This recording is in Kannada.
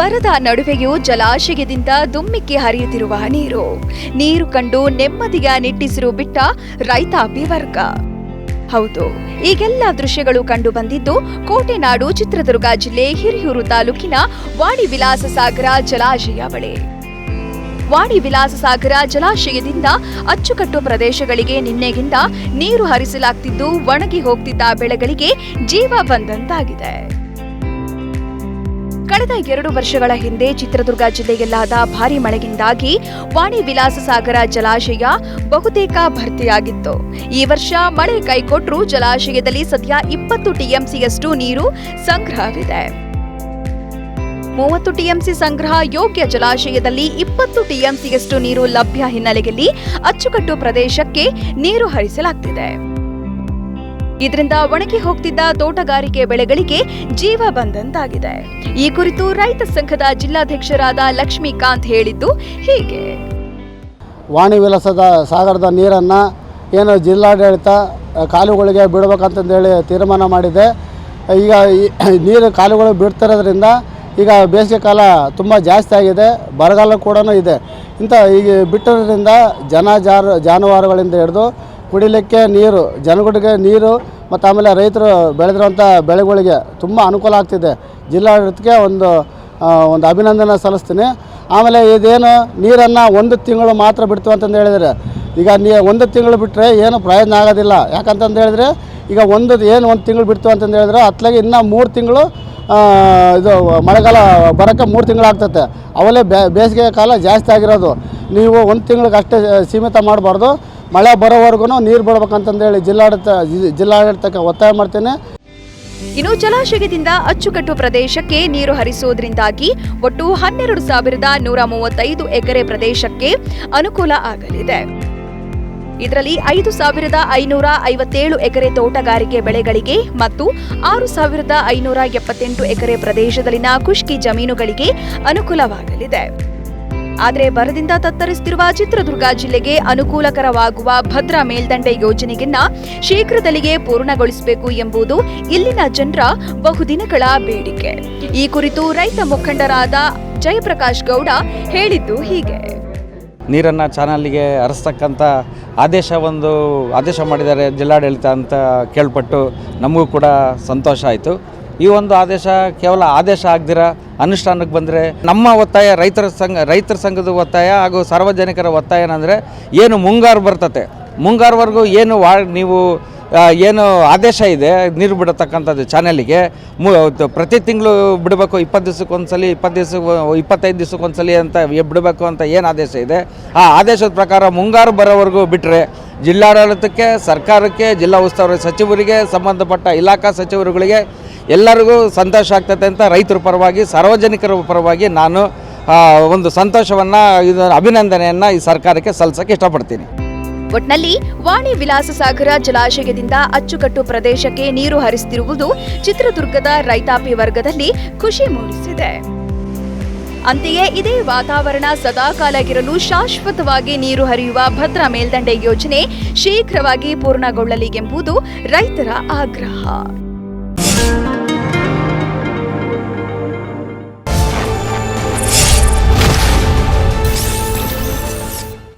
ಬರದ ನಡುವೆಯೂ ಜಲಾಶಯದಿಂದ ದುಮ್ಮಿಕ್ಕಿ ಹರಿಯುತ್ತಿರುವ ನೀರು. ನೀರು ಕಂಡು ನೆಮ್ಮದಿಯ ನಿಟ್ಟಿಸಿರು ಬಿಟ್ಟ ರೈತಾಪಿ ವರ್ಗ. ಹೌದು, ಈಗೆಲ್ಲ ದೃಶ್ಯಗಳು ಕಂಡು ಬಂದಿದ್ದು ಕೋಟೆನಾಡು ಚಿತ್ರದುರ್ಗ ಜಿಲ್ಲೆ ಹಿರಿಯೂರು ತಾಲೂಕಿನ ವಾಣಿ ವಿಲಾಸ ಸಾಗರ ಜಲಾಶಯ ಬಳಿ. ವಾಣಿ ವಿಲಾಸ ಸಾಗರ ಜಲಾಶಯದಿಂದ ಅಚ್ಚುಕಟ್ಟು ಪ್ರದೇಶಗಳಿಗೆ ನಿನ್ನೆಗಿಂದ ನೀರು ಹರಿಸಲಾಗ್ತಿದ್ದು, ಒಣಗಿ ಹೋಗ್ತಿದ್ದ ಬೆಳೆಗಳಿಗೆ ಜೀವ ಬಂದಂತಾಗಿದೆ. ಕಳೆದ ಎರಡು ವರ್ಷಗಳ ಹಿಂದೆ ಚಿತ್ರದುರ್ಗ ಜಿಲ್ಲೆಯಲ್ಲಾದ ಭಾರಿ ಮಳೆಯಿಂದಾಗಿ ವಾಣಿ ವಿಲಾಸ ಸಾಗರ ಜಲಾಶಯ ಬಹುತೇಕ ಭರ್ತಿಯಾಗಿತ್ತು. ಈ ವರ್ಷ ಮಳೆ ಕೈಕೊಟ್ಟರೂ ಜಲಾಶಯದಲ್ಲಿ ಸದ್ಯ ಇಪ್ಪತ್ತು ಟಿಎಂಸಿಯಷ್ಟು ನೀರು ಸಂಗ್ರಹವಿದೆ. ಮೂವತ್ತು ಟಿಎಂಸಿ ಸಂಗ್ರಹ ಯೋಗ್ಯ ಜಲಾಶಯದಲ್ಲಿ ಇಪ್ಪತ್ತು ಟಿಎಂಸಿಯಷ್ಟು ನೀರು ಲಭ್ಯ ಹಿನ್ನೆಲೆಯಲ್ಲಿ ಅಚ್ಚುಕಟ್ಟು ಪ್ರದೇಶಕ್ಕೆ ನೀರು ಹರಿಸಲಾಗ್ತಿದೆ. ಇದರಿಂದ ಒಣಗಿ ಹೋಗ್ತಿದ್ದ ತೋಟಗಾರಿಕೆ ಬೆಳೆಗಳಿಗೆ ಜೀವ ಬಂದಂತಾಗಿದೆ. ಈ ಕುರಿತು ರೈತ ಸಂಘದ ಜಿಲ್ಲಾಧ್ಯಕ್ಷರಾದ ಲಕ್ಷ್ಮೀಕಾಂತ್ ಹೇಳಿದ್ದು ಹೀಗೆ. ವಾಣಿ ವಿಲಾಸದ ಸಾಗರದ ನೀರನ್ನು ಏನು ಜಿಲ್ಲಾಡಳಿತ ಕಾಲುಗಳಿಗೆ ಬಿಡಬೇಕಂತಂದೇಳಿ ತೀರ್ಮಾನ ಮಾಡಿದೆ. ಈಗ ನೀರು ಕಾಲುಗಳು ಬಿಡ್ತಿರೋದ್ರಿಂದ ಈಗ ಬೇಸಿಗೆ ಕಾಲ ತುಂಬ ಜಾಸ್ತಿ ಆಗಿದೆ, ಬರಗಾಲ ಕೂಡ ಇದೆ. ಇಂಥ ಈಗ ಬಿಟ್ಟಿರೋದ್ರಿಂದ ಜನ ಜಾರು, ಜಾನುವಾರುಗಳಿಂದ ಹಿಡಿದು ಕುಡಿಲಿಕ್ಕೆ ನೀರು ಜನಗಳಿಗೆ ನೀರು ಮತ್ತು ಆಮೇಲೆ ರೈತರು ಬೆಳೆದಿರುವಂಥ ಬೆಳೆಗಳಿಗೆ ತುಂಬ ಅನುಕೂಲ ಆಗ್ತಿದೆ. ಜಿಲ್ಲಾಡಳಿತಕ್ಕೆ ಒಂದು ಒಂದು ಅಭಿನಂದನೆ ಸಲ್ಲಿಸ್ತೀನಿ. ಆಮೇಲೆ ಇದೇನು ನೀರನ್ನು ಒಂದು ತಿಂಗಳು ಮಾತ್ರ ಬಿಡ್ತು ಅಂತಂದು ಹೇಳಿದರೆ, ಈಗ ನೀ, ಒಂದು ತಿಂಗಳು ಬಿಟ್ಟರೆ ಏನು ಪ್ರಯೋಜನ ಆಗೋದಿಲ್ಲ. ಯಾಕಂತಂದು ಹೇಳಿದ್ರೆ, ಈಗ ಒಂದು, ಏನು ಒಂದು ತಿಂಗಳು ಬಿಡ್ತು ಅಂತಂದು ಹೇಳಿದ್ರೆ, ಅತ್ಲಾಗೆ ಇನ್ನೂ ಮೂರು ತಿಂಗಳು ಇದು ಮಳೆಗಾಲ ಬರೋಕ್ಕೆ ಮೂರು ತಿಂಗಳು ಆಗ್ತೈತೆ. ಅವಲೇ ಬೇಸಿಗೆ ಕಾಲ ಜಾಸ್ತಿ ಆಗಿರೋದು. ನೀವು ಒಂದು ತಿಂಗಳಿಗೆ ಅಷ್ಟೇ ಸೀಮಿತ ಮಾಡಬಾರ್ದು. ಮಳೆ ಬರೋವರೆಗೂ ನೀರು ಬಿಡ್ಬೇಕಂತಂದೇಳಿ ಜಿಲ್ಲಾಡಳಿತ, ಜಿಲ್ಲಾಡಳಿತಕ್ಕೆ ಒತ್ತಾಯ ಮಾಡ್ತೇನೆ. ಇನ್ನು ಜಲಾಶಯದಿಂದ ಅಚ್ಚುಕಟ್ಟು ಪ್ರದೇಶಕ್ಕೆ ನೀರು ಹರಿಸುವುದರಿಂದಾಗಿ ಒಟ್ಟು ಹನ್ನೆರಡು ಸಾವಿರದ ನೂರ ಮೂವತ್ತೈದು ಎಕರೆ ಪ್ರದೇಶಕ್ಕೆ ಅನುಕೂಲ ಆಗಲಿದೆ. ಇದರಲ್ಲಿ ಐದು ಸಾವಿರದ ಐನೂರ ಐವತ್ತೇಳು ಎಕರೆ ತೋಟಗಾರಿಕೆ ಬೆಳೆಗಳಿಗೆ ಮತ್ತು ಆರು ಸಾವಿರದ ಐನೂರ ಎಪ್ಪತ್ತೆಂಟು ಎಕರೆ ಪ್ರದೇಶದಲ್ಲಿನ ಖುಷ್ಕಿ ಜಮೀನುಗಳಿಗೆ ಅನುಕೂಲವಾಗಲಿದೆ. ಆದರೆ ಬರದಿಂದ ತತ್ತರಿಸುತ್ತಿರುವ ಚಿತ್ರದುರ್ಗ ಜಿಲ್ಲೆಗೆ ಅನುಕೂಲಕರವಾಗುವ ಭದ್ರಾ ಮೇಲ್ದಂಡೆ ಯೋಜನೆಯನ್ನ ಶೀಘ್ರದಲ್ಲಿಯೇ ಪೂರ್ಣಗೊಳಿಸಬೇಕು ಎಂಬುದು ಇಲ್ಲಿನ ಜನರ ಬಹುದಿನಗಳ ಬೇಡಿಕೆ. ಈ ಕುರಿತು ರೈತ ಮುಖಂಡರಾದ ಜಯಪ್ರಕಾಶ್ ಗೌಡ ಹೇಳಿದ್ದು ಹೀಗೆ. ನೀರನ್ನು ಚಾನಲ್ಗೆ ಹರಿಸ್ತಕ್ಕಂಥ ಆದೇಶ ಒಂದು ಆದೇಶ ಮಾಡಿದ್ದಾರೆ ಜಿಲ್ಲಾಡಳಿತ ಅಂತ ಕೇಳ್ಪಟ್ಟು ನಮಗೂ ಕೂಡ ಸಂತೋಷ ಆಯಿತು. ಈ ಒಂದು ಆದೇಶ ಕೇವಲ ಆದೇಶ ಆಗದಿರ ಅನುಷ್ಠಾನಕ್ಕೆ ಬಂದರೆ ನಮ್ಮ ಒತ್ತಾಯ ರೈತರ ಸಂಘ, ರೈತರ ಸಂಘದ ಒತ್ತಾಯ ಹಾಗೂ ಸಾರ್ವಜನಿಕರ ಒತ್ತಾಯ ಏನಂದರೆ ಏನು ಮುಂಗಾರು ಬರ್ತತೆ. ಮುಂಗಾರುವರೆಗೂ ಏನು ವಾ, ನೀವು ಏನು ಆದೇಶ ಇದೆ, ನೀರು ಬಿಡತಕ್ಕಂಥದ್ದು ಚಾನೆಲಿಗೆ, ಮು, ಪ್ರತಿ ತಿಂಗಳು ಬಿಡಬೇಕು, ಇಪ್ಪತ್ತು ದಿವ್ಸಕ್ಕೆ ಒಂದ್ಸಲಿ ಇಪ್ಪತ್ತು ದಿವ್ಸ, ಇಪ್ಪತ್ತೈದು ದಿವ್ಸಕ್ಕೆ ಒಂದ್ಸಲಿ ಅಂತ ಬಿಡಬೇಕು ಅಂತ ಏನು ಆದೇಶ ಇದೆ? ಆ ಆದೇಶದ ಪ್ರಕಾರ ಮುಂಗಾರು ಬರೋವರೆಗೂ ಬಿಟ್ಟರೆ ಜಿಲ್ಲಾಡಳಿತಕ್ಕೆ, ಸರ್ಕಾರಕ್ಕೆ, ಜಿಲ್ಲಾ ಉಸ್ತುವಾರಿ ಸಚಿವರಿಗೆ, ಸಂಬಂಧಪಟ್ಟ ಇಲಾಖಾ ಸಚಿವರುಗಳಿಗೆ ಎಲ್ಲರಿಗೂ ಸಂತೋಷ ಆಗ್ತದೆ ಅಂತ ರೈತರ ಪರವಾಗಿ, ಸಾರ್ವಜನಿಕರ ಪರವಾಗಿ ನಾನು ಒಂದು ಸಂತೋಷವನ್ನು, ಇದು ಅಭಿನಂದನೆಯನ್ನು ಈ ಸರ್ಕಾರಕ್ಕೆ ಸಲ್ಲಿಸಕ್ಕೆ ಇಷ್ಟಪಡ್ತೀನಿ. ಒಟ್ನಲ್ಲಿ ವಾಣಿ ವಿಲಾಸ ಸಾಗರ ಜಲಾಶಯದಿಂದ ಅಚ್ಚುಕಟ್ಟು ಪ್ರದೇಶಕ್ಕೆ ನೀರು ಹರಿಸುತ್ತಿರುವುದು ಚಿತ್ರದುರ್ಗದ ರೈತಾಪಿ ವರ್ಗದಲ್ಲಿ ಖುಷಿ ಮೂಡಿಸಿದೆ. ಅಂತೆಯೇ ಇದೇ ವಾತಾವರಣ ಸದಾಕಾಲಗಿರಲು ಶಾಶ್ವತವಾಗಿ ನೀರು ಹರಿಯುವ ಭದ್ರಾ ಮೇಲ್ದಂಡೆ ಯೋಜನೆ ಶೀಘ್ರವಾಗಿ ಪೂರ್ಣಗೊಳ್ಳಲಿ ಎಂಬುದು ರೈತರ ಆಗ್ರಹ.